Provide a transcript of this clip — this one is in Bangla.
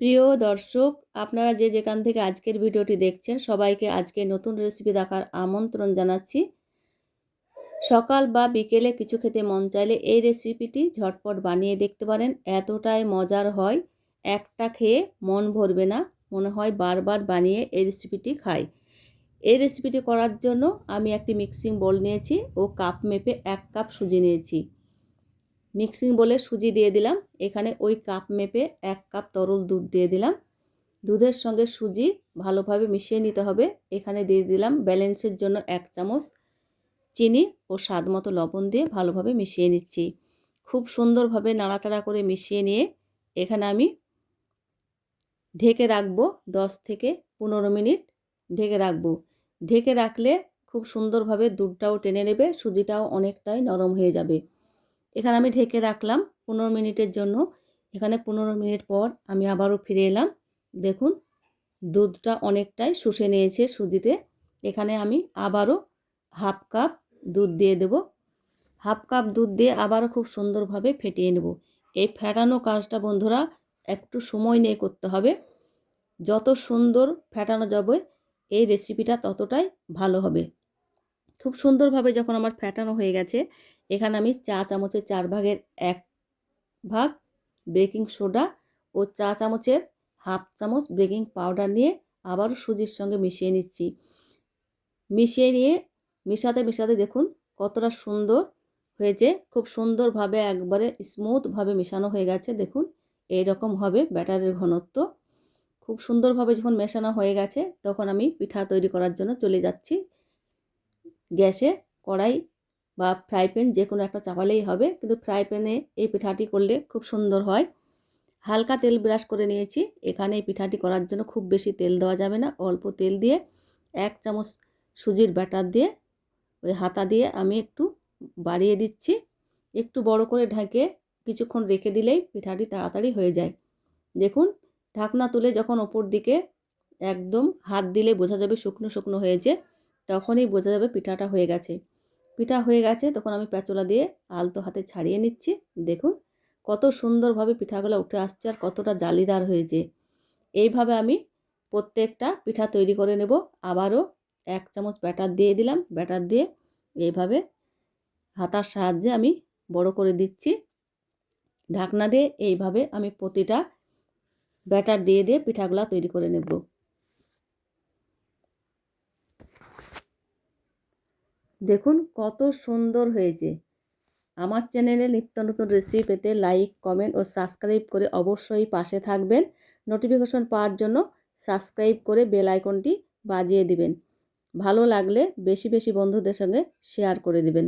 প্রিয় দর্শক, আপনারা যে যেখান থেকে আজকের ভিডিওটি দেখছেন, সবাইকে আজকে নতুন রেসিপি দেখার আমন্ত্রণ জানাচ্ছি। সকাল বা বিকেলে কিছু খেতে মন চাইলে এই রেসিপিটি ঝটপট বানিয়ে দেখতে পারেন। এতটাই মজার হয়, একটা খেয়ে মন ভরবে না। মনে হয় বারবার বানিয়ে এই রেসিপিটি খাই। এই রেসিপিটি করার জন্য আমি একটি মিক্সিং বোল নিয়েছি ও কাপ মেপে এক কাপ সুজি নিয়েছি। মিক্সিং বলে সুজি দিয়ে দিলাম। এখানে ওই কাপ মেপে এক কাপ তরল দুধ দিয়ে দিলাম। দুধের সঙ্গে সুজি ভালোভাবে মিশিয়ে নিতে হবে। এখানে দিয়ে দিলাম ব্যালেন্সের জন্য এক চামচ চিনি ও স্বাদ মতো লবণ দিয়ে ভালোভাবে মিশিয়ে নিচ্ছি। খুব সুন্দরভাবে নাড়াচাড়া করে মিশিয়ে নিয়ে এখানে আমি ঢেকে রাখব দশ থেকে পনেরো মিনিট ঢেকে রাখব। ঢেকে রাখলে খুব সুন্দরভাবে দুধটাও টেনে নেবে, সুজিটাও অনেকটাই নরম হয়ে যাবে। এখানে আমি ঢেকে রাখলাম পনেরো মিনিটের জন্য। এখানে পনেরো মিনিট পর আমি আবারও ফিরে এলাম। দেখুন, দুধটা অনেকটাই শুষে নিয়েছে সুজিতে। এখানে আমি আবারও হাফ কাপ দুধ দিয়ে দেব। হাফ কাপ দুধ দিয়ে আবারও খুব সুন্দরভাবে ফেটিয়ে নেব। এই ফেটানো কাজটা বন্ধুরা একটু সময় নিয়ে করতে হবে। যত সুন্দর ফেটানো যাবে, এই রেসিপিটা ততটাই ভালো হবে। খুব সুন্দরভাবে যখন আমার ফ্যাটানো হয়ে গেছে, এখানে আমি চা চামচের চার ভাগের এক ভাগ বেকিং সোডা ও চা চামচের হাফ চামচ বেকিং পাউডার নিয়ে আবারও সুজির সঙ্গে মিশিয়ে নিচ্ছি। মিশিয়ে নিয়ে মেশাতে মেশাতে দেখুন কতটা সুন্দর হয়েছে, খুব সুন্দরভাবে একবারে স্মুথভাবে মেশানো হয়ে গেছে, দেখুন এই রকম হবে ব্যাটারের ঘনত্ব। খুব সুন্দরভাবে যখন মেশানো হয়ে গেছে, তখন আমি পিঠা তৈরি করার জন্য চলে যাচ্ছি। গ্যাসে কড়াই বা ফ্রাই প্যান যে কোনো একটা চাপালেই হবে। কিন্তু ফ্রাই প্যানে এই পিঠাটি করলে খুব সুন্দর হয়। হালকা তেল ব্রাশ করে নিয়েছি। এখানে এই পিঠাটি করার জন্য খুব বেশি তেল দেওয়া যাবে না। অল্প তেল দিয়ে এক চামচ সুজির ব্যাটার দিয়ে ওই হাতা দিয়ে আমি একটু বাড়িয়ে দিচ্ছি। একটু বড় করে ঢাকে কিছুক্ষণ রেখে দিলেই পিঠাটি তাড়াতাড়ি হয়ে যায়। দেখুন, ঢাকনা তুলে যখন ওপর দিকে একদম হাত দিলে বোঝা যাবে শুকনো শুকনো হয়েছে। তখনই বোঝা যাবে পিঠাটা হয়ে গেছে। পিঠা হয়ে গেছে, তখন আমি প্যাচোলা দিয়ে আলতো হাতে ছাড়িয়ে নিচ্ছি। দেখুন, কত সুন্দরভাবে পিঠাগুলো উঠে আসছে আর কতটা জালিদার হয়েছে। এইভাবে আমি প্রত্যেকটা পিঠা তৈরি করে নেব। আবারও এক চামচ ব্যাটার দিয়ে দিলাম। ব্যাটার দিয়ে এইভাবে হাতার সাহায্যে আমি বড় করে দিচ্ছি। ঢাকনা দিয়ে এইভাবে আমি প্রতিটা ব্যাটার দিয়ে দিয়ে পিঠাগুলা তৈরি করে নেব। দেখুন কত সুন্দর হয়েছে। আমার চ্যানেলে নিত্য নতুন রেসিপি পেতে লাইক কমেন্ট ও সাবস্ক্রাইব করে অবশ্যই পাশে থাকবেন। নোটিফিকেশন পাওয়ার জন্য সাবস্ক্রাইব করে বেল আইকনটি বাজিয়ে দিবেন। ভালো লাগলে বেশি বেশি বন্ধুদের সঙ্গে শেয়ার করে দিবেন।